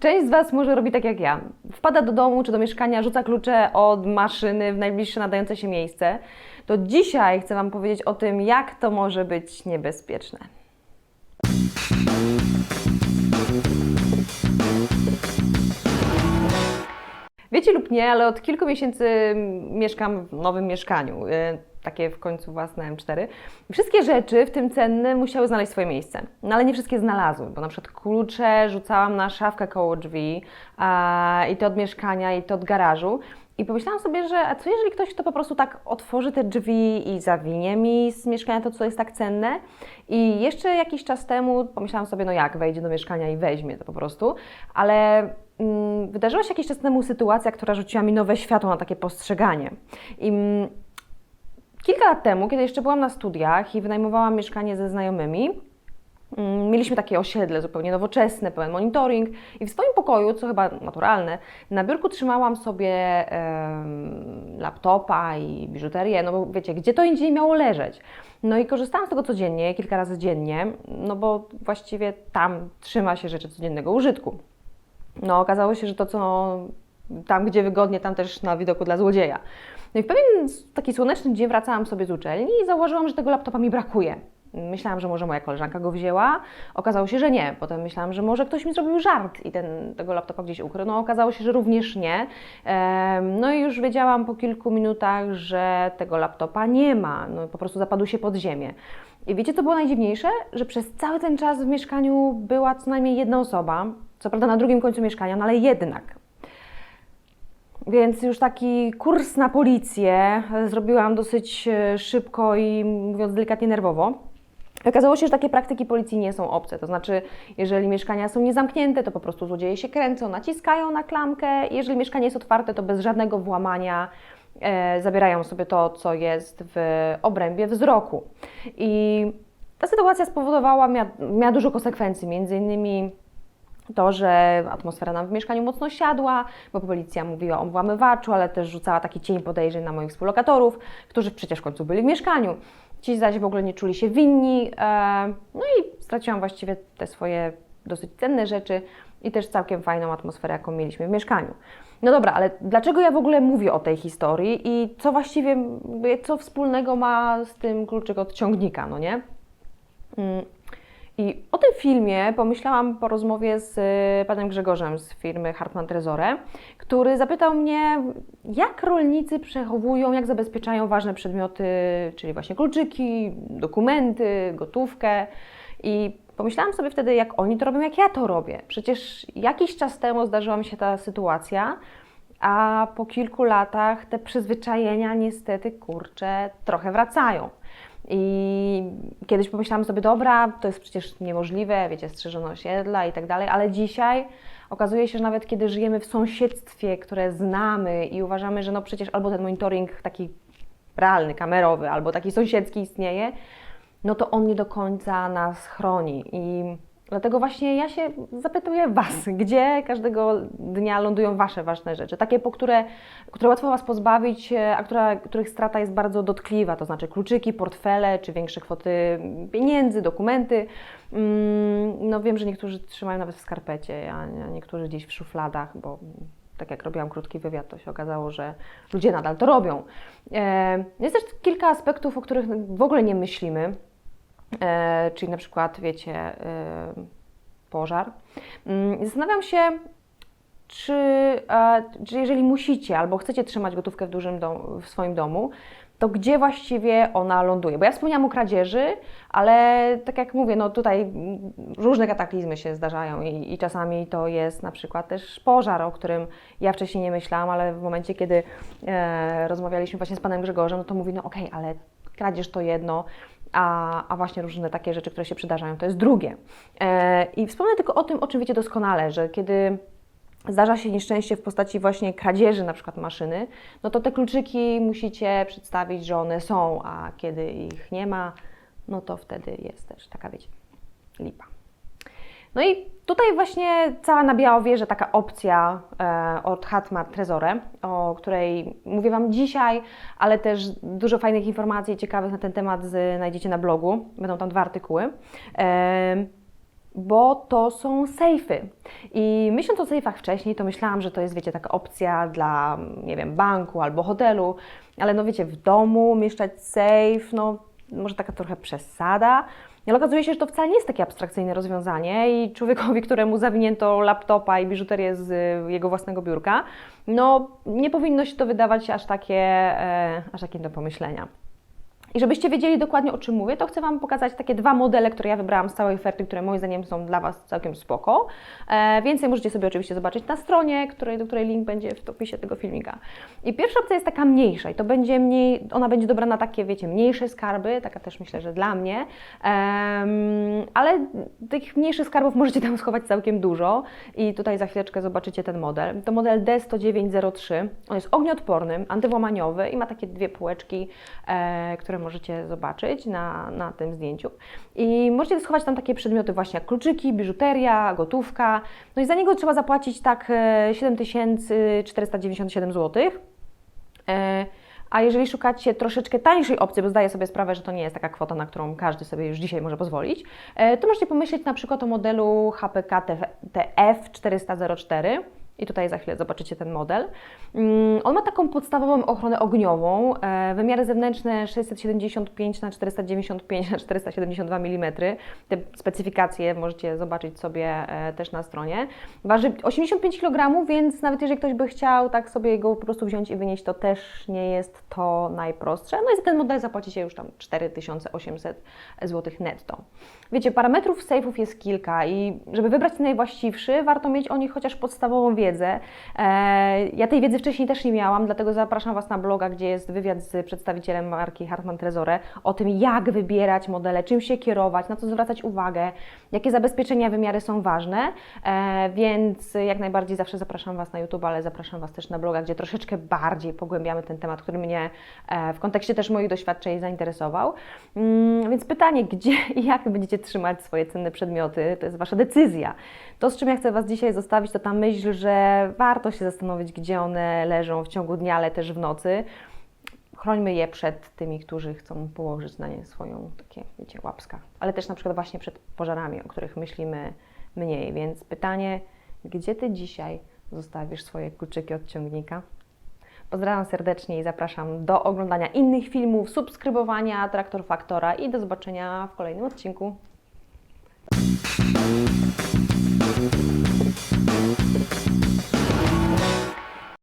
Część z Was może robi tak jak ja. Wpada do domu czy do mieszkania, rzuca klucze od maszyny w najbliższe nadające się miejsce. To dzisiaj chcę Wam powiedzieć o tym, jak to może być niebezpieczne. Wiecie lub nie, ale od kilku miesięcy mieszkam w nowym mieszkaniu. Takie w końcu własne M4. I Wszystkie rzeczy, w tym cenne, musiały znaleźć swoje miejsce. No ale nie wszystkie znalazły, bo na przykład klucze rzucałam na szafkę koło drzwi, a, i to od mieszkania, i to od garażu. I pomyślałam sobie, że a co jeżeli ktoś to po prostu tak otworzy te drzwi i zawinie mi z mieszkania to, co jest tak cenne? I jeszcze jakiś czas temu pomyślałam sobie, no jak, wejdzie do mieszkania i weźmie to po prostu, ale mm, wydarzyła się jakiś czas temu sytuacja, która rzuciła mi nowe światło na takie postrzeganie. I mm, kilka lat temu, kiedy jeszcze byłam na studiach i wynajmowałam mieszkanie ze znajomymi, Mm, Mieliśmy takie osiedle zupełnie nowoczesne, pełen monitoring i w swoim pokoju, co chyba naturalne, na biurku trzymałam sobie laptopa i biżuterię, no bo wiecie, gdzie to indziej miało leżeć. No i korzystałam z tego codziennie, kilka razy dziennie, no bo właściwie tam trzyma się rzeczy codziennego użytku. No okazało się, że to co tam, gdzie wygodnie, tam też na widoku dla złodzieja. No i w pewien taki słoneczny dzień wracałam sobie z uczelni i zauważyłam, że tego laptopa mi brakuje. Myślałam, że może moja koleżanka go wzięła. Okazało się, że nie. Potem myślałam, że może ktoś mi zrobił żart i ten, tego laptopa gdzieś ukrył. No okazało się, że również nie. Em, No i już wiedziałam po kilku minutach, że tego laptopa nie ma. No po prostu zapadł się pod ziemię. I wiecie, co było najdziwniejsze? Że przez cały ten czas w mieszkaniu była co najmniej jedna osoba. Co prawda na drugim końcu mieszkania, no ale jednak. Więc już taki kurs na policję zrobiłam dosyć e, szybko i mówiąc delikatnie nerwowo. Okazało się, że takie praktyki policji nie są obce. To znaczy, jeżeli mieszkania są niezamknięte, to po prostu złodzieje się kręcą, naciskają na klamkę. Jeżeli mieszkanie jest otwarte, to bez żadnego włamania e, zabierają sobie to, co jest w obrębie wzroku. I ta sytuacja spowodowała, miała, miała dużo konsekwencji, między innymi to, że atmosfera nam w mieszkaniu mocno siadła, bo policja mówiła o włamywaczu, ale też rzucała taki cień podejrzeń na moich współlokatorów, którzy przecież w końcu byli w mieszkaniu. Ci zaś w ogóle nie czuli się winni, e, no i straciłam właściwie te swoje dosyć cenne rzeczy i też całkiem fajną atmosferę, jaką mieliśmy w mieszkaniu. No dobra, ale dlaczego ja w ogóle mówię o tej historii i co właściwie, co wspólnego ma z tym kluczyk od ciągnika, no nie? Filmie pomyślałam po rozmowie z y, panem Grzegorzem z firmy Hartman Trezore, który zapytał mnie, jak rolnicy przechowują, jak zabezpieczają ważne przedmioty, czyli właśnie kluczyki, dokumenty, gotówkę. I pomyślałam sobie wtedy, jak oni to robią, jak ja to robię. Przecież jakiś czas temu zdarzyła mi się ta sytuacja, a po kilku latach te przyzwyczajenia niestety, kurczę, trochę wracają. I kiedyś pomyślałam sobie, dobra, to jest przecież niemożliwe, wiecie, strzeżone osiedla i tak dalej, ale dzisiaj okazuje się, że nawet kiedy żyjemy w sąsiedztwie, które znamy i uważamy, że no przecież albo ten monitoring taki realny, kamerowy, albo taki sąsiedzki istnieje, no to on nie do końca nas chroni. I dlatego właśnie ja się zapytuję Was, gdzie każdego dnia lądują Wasze ważne rzeczy, takie, po które, które łatwo Was pozbawić, e, a która, których strata jest bardzo dotkliwa, to znaczy kluczyki, portfele, czy większe kwoty pieniędzy, dokumenty. Mm, No wiem, że niektórzy trzymają nawet w skarpecie, a nie- a niektórzy gdzieś w szufladach, bo tak jak robiłam krótki wywiad, to się okazało, że ludzie nadal to robią. E, Jest też kilka aspektów, o których w ogóle nie myślimy, czyli na przykład, wiecie, e, pożar. Mm, Zastanawiam się, czy, e, czy jeżeli musicie albo chcecie trzymać gotówkę w dużym dom, w swoim domu, to gdzie właściwie ona ląduje? Bo ja wspomniałam o kradzieży, ale tak jak mówię, no tutaj różne kataklizmy się zdarzają i, i czasami to jest na przykład też pożar, o którym ja wcześniej nie myślałam, ale w momencie, kiedy e, rozmawialiśmy właśnie z panem Grzegorzem, no to mówi, no okej, ale kradzież to jedno, a, a właśnie różne takie rzeczy, które się przydarzają, to jest drugie. E, I wspomnę tylko o tym, o czym wiecie doskonale, że kiedy zdarza się nieszczęście w postaci właśnie kradzieży na przykład maszyny, no to te kluczyki musicie przedstawić, że one są, a kiedy ich nie ma, no to wtedy jest też taka, wiecie, lipa. No i tutaj właśnie cała na biało wieży taka opcja e, od Hatmar Trezore, o której mówię Wam dzisiaj, ale też dużo fajnych informacji ciekawych na ten temat znajdziecie na blogu. Będą tam dwa artykuły. E, bo to są sejfy. I myśląc o sejfach wcześniej, to myślałam, że to jest, wiecie, taka opcja dla, nie wiem, banku albo hotelu, ale no wiecie, w domu mieszkać sejf, no może taka trochę przesada. Ale okazuje się, że to wcale nie jest takie abstrakcyjne rozwiązanie i człowiekowi, któremu zawinięto laptopa i biżuterię z y, jego własnego biurka, no nie powinno się to wydawać aż takie, e, aż takie do pomyślenia. I żebyście wiedzieli dokładnie o czym mówię, to chcę Wam pokazać takie dwa modele, które ja wybrałam z całej oferty, które moim zdaniem są dla Was całkiem spoko. E, więcej możecie sobie oczywiście zobaczyć na stronie, której, do której link będzie w opisie tego filmika. I pierwsza opcja jest taka mniejsza i to będzie mniej, ona będzie dobra na takie, wiecie, mniejsze skarby, taka też myślę, że dla mnie, ale tych mniejszych skarbów możecie tam schować całkiem dużo i tutaj za chwileczkę zobaczycie ten model. To model D10903, on jest ognioodporny, antywłamaniowy i ma takie dwie półeczki, e, które możecie zobaczyć na, na tym zdjęciu. I możecie schować tam takie przedmioty właśnie jak kluczyki, biżuteria, gotówka. No i za niego trzeba zapłacić tak e, 7497 zł. E, A jeżeli szukacie troszeczkę tańszej opcji, bo zdaję sobie sprawę, że to nie jest taka kwota, na którą każdy sobie już dzisiaj może pozwolić, e, to możecie pomyśleć na przykład o modelu HPK TF404. I tutaj za chwilę zobaczycie ten model. Mm, On ma taką podstawową ochronę ogniową, e, wymiary zewnętrzne 675 na 495 na 472 mm. Te specyfikacje możecie zobaczyć sobie e, też na stronie. Waży 85 kg, więc nawet jeżeli ktoś by chciał tak sobie go po prostu wziąć i wynieść, to też nie jest to najprostsze. No i za ten model zapłacicie już tam 4800 zł netto. Wiecie, parametrów sejfów jest kilka i żeby wybrać najwłaściwszy, warto mieć o nich chociaż podstawową wiedzę. E, Ja tej wiedzy wcześniej też nie miałam, dlatego zapraszam Was na bloga, gdzie jest wywiad z przedstawicielem marki Hartmann Trezore o tym, jak wybierać modele, czym się kierować, na co zwracać uwagę, jakie zabezpieczenia, wymiary są ważne, E, więc jak najbardziej zawsze zapraszam Was na YouTube, ale zapraszam Was też na bloga, gdzie troszeczkę bardziej pogłębiamy ten temat, który mnie e, w kontekście też moich doświadczeń zainteresował. Mm, Więc pytanie, gdzie i jak będziecie trzymać swoje cenne przedmioty, to jest Wasza decyzja. To, z czym ja chcę Was dzisiaj zostawić, to ta myśl, warto się zastanowić, gdzie one leżą w ciągu dnia, ale też w nocy. Chrońmy je przed tymi, którzy chcą położyć na nie swoją takie, wiecie, łapska. Ale też na przykład właśnie przed pożarami, o których myślimy mniej. Więc pytanie, gdzie Ty dzisiaj zostawisz swoje kluczyki od ciągnika? Pozdrawiam serdecznie i zapraszam do oglądania innych filmów, subskrybowania Traktor Faktora i do zobaczenia w kolejnym odcinku.